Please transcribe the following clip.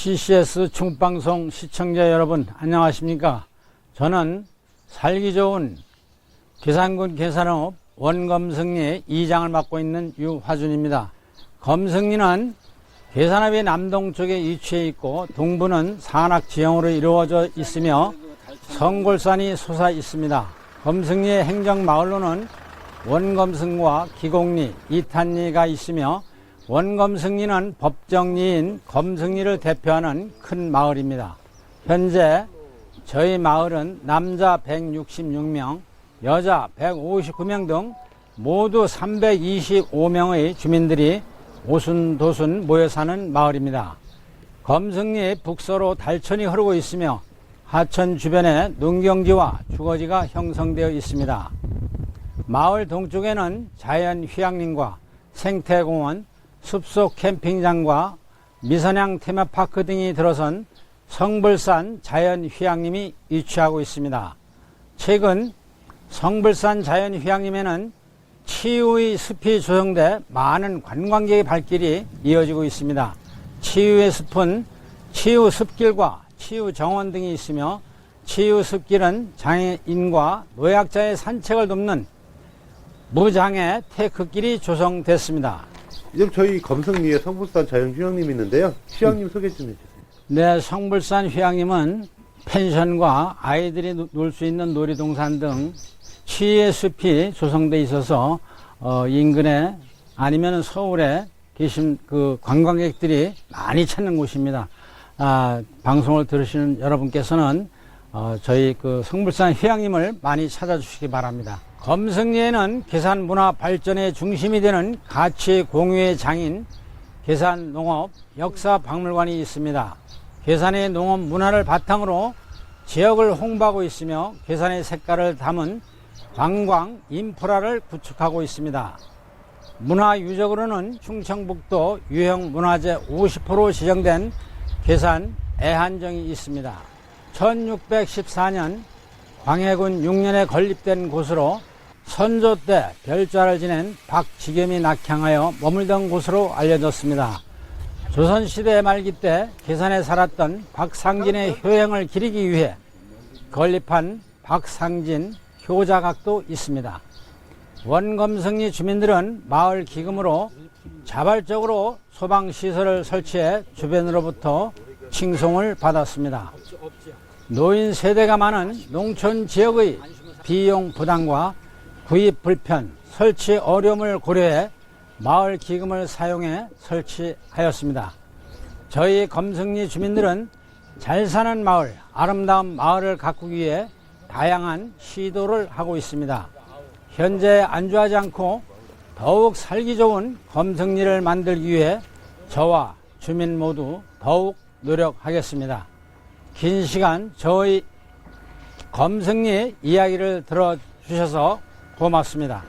CCS 중방송 시청자 여러분 안녕하십니까? 저는 살기 좋은 계산군 계산업 원검승리 이장을 맡고 있는 유화준입니다. 검승리는 계산업의 남동쪽에 위치해 있고 동부는 산악 지형으로 이루어져 있으며 성골산이 솟아 있습니다. 검승리의 행정 마을로는 원검승과 기곡리, 이탄리가 있으며 원검승리는 법정리인 검승리를 대표하는 큰 마을입니다. 현재 저희 마을은 남자 166명, 여자 159명 등 모두 325명의 주민들이 오순도순 모여 사는 마을입니다. 검승리 북서로 달천이 흐르고 있으며 하천 주변에 농경지와 주거지가 형성되어 있습니다. 마을 동쪽에는 자연 휴양림과 생태공원, 숲속 캠핑장과 미선양 테마파크 등이 들어선 성불산 자연 휴양림이 위치하고 있습니다. 최근 성불산 자연 휴양림에는 치유의 숲이 조성돼 많은 관광객의 발길이 이어지고 있습니다. 치유의 숲은 치유 숲길과 치유 정원 등이 있으며 치유 숲길은 장애인과 노약자의 산책을 돕는 무장애 테크길이 조성됐습니다. 지금 저희 검성리에 성북산 자연휴양림 있는데요. 휴양림 소개 좀 해주세요. 네, 성불산 휴양림은 펜션과 아이들이 놀 수 있는 놀이동산 등 치유의 숲이 조성돼 있어서 어, 인근에 아니면 서울에 계신 그 관광객들이 많이 찾는 곳입니다. 아, 방송을 들으시는 여러분께서는 어, 저희 그 성불산 휴양림을 많이 찾아주시기 바랍니다. 검승리에는 계산 문화 발전의 중심이 되는 가치 공유의 장인 계산 농업 역사 박물관이 있습니다. 계산의 농업 문화를 바탕으로 지역을 홍보하고 있으며 계산의 색깔을 담은 관광 인프라를 구축하고 있습니다. 문화 유적으로는 충청북도 유형 문화재 50% 지정된 계산 애한정이 있습니다. 1614년 광해군 6년에 건립된 곳으로 선조 때 별좌를 지낸 박지겸이 낙향하여 머물던 곳으로 알려졌습니다. 조선시대 말기 때 계산에 살았던 박상진의 효행을 기리기 위해 건립한 박상진 효자각도 있습니다. 원검성리 주민들은 마을 기금으로 자발적으로 소방시설을 설치해 주변으로부터 칭송을 받았습니다. 노인 세대가 많은 농촌 지역의 비용 부담과 구입 불편, 설치 어려움을 고려해 마을 기금을 사용해 설치하였습니다. 저희 검승리 주민들은 잘 사는 마을, 아름다운 마을을 가꾸기 위해 다양한 시도를 하고 있습니다. 현재 안주하지 않고 더욱 살기 좋은 검승리를 만들기 위해 저와 주민 모두 더욱 노력하겠습니다. 긴 시간 저희 검승리 이야기를 들어주셔서 고맙습니다.